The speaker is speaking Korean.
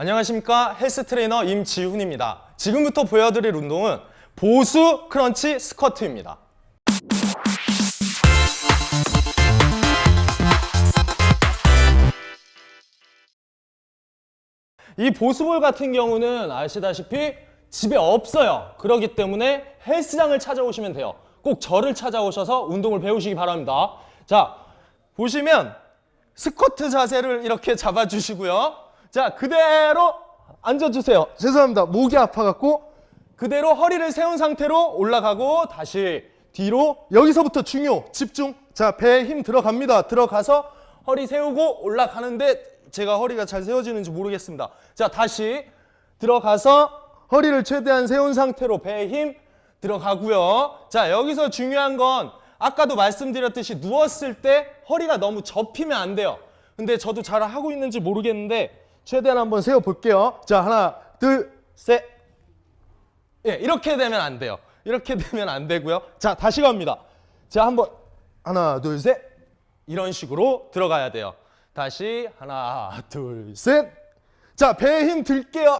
안녕하십니까 헬스 트레이너 임지훈입니다. 지금부터 보여드릴 운동은 보수 크런치 스쿼트입니다. 이 보수볼 같은 경우는 아시다시피 집에 없어요. 그렇기 때문에 헬스장을 찾아오시면 돼요. 꼭 저를 찾아오셔서 운동을 배우시기 바랍니다. 자, 보시면 스쿼트 자세를 이렇게 잡아주시고요. 자, 그대로 앉아주세요. 죄송합니다. 목이 아파갖고 그대로 허리를 세운 상태로 올라가고 다시 뒤로 여기서부터 중요 집중. 자, 배에 힘 들어갑니다. 들어가서 허리 세우고 올라가는데 제가 허리가 잘 세워지는지 모르겠습니다. 자, 다시 들어가서 허리를 최대한 세운 상태로 배에 힘 들어가고요. 자, 여기서 중요한 건 아까도 말씀드렸듯이 누웠을 때 허리가 너무 접히면 안 돼요. 근데 저도 잘 하고 있는지 모르겠는데 최대한 한번 세워 볼게요. 자, 하나, 둘, 셋. 예, 이렇게 되면 안 돼요. 이렇게 되면 안 되고요. 자, 다시 갑니다. 자, 한번 하나, 둘, 셋. 이런 식으로 들어가야 돼요. 다시 하나, 둘, 셋. 자, 배에 힘 들게요.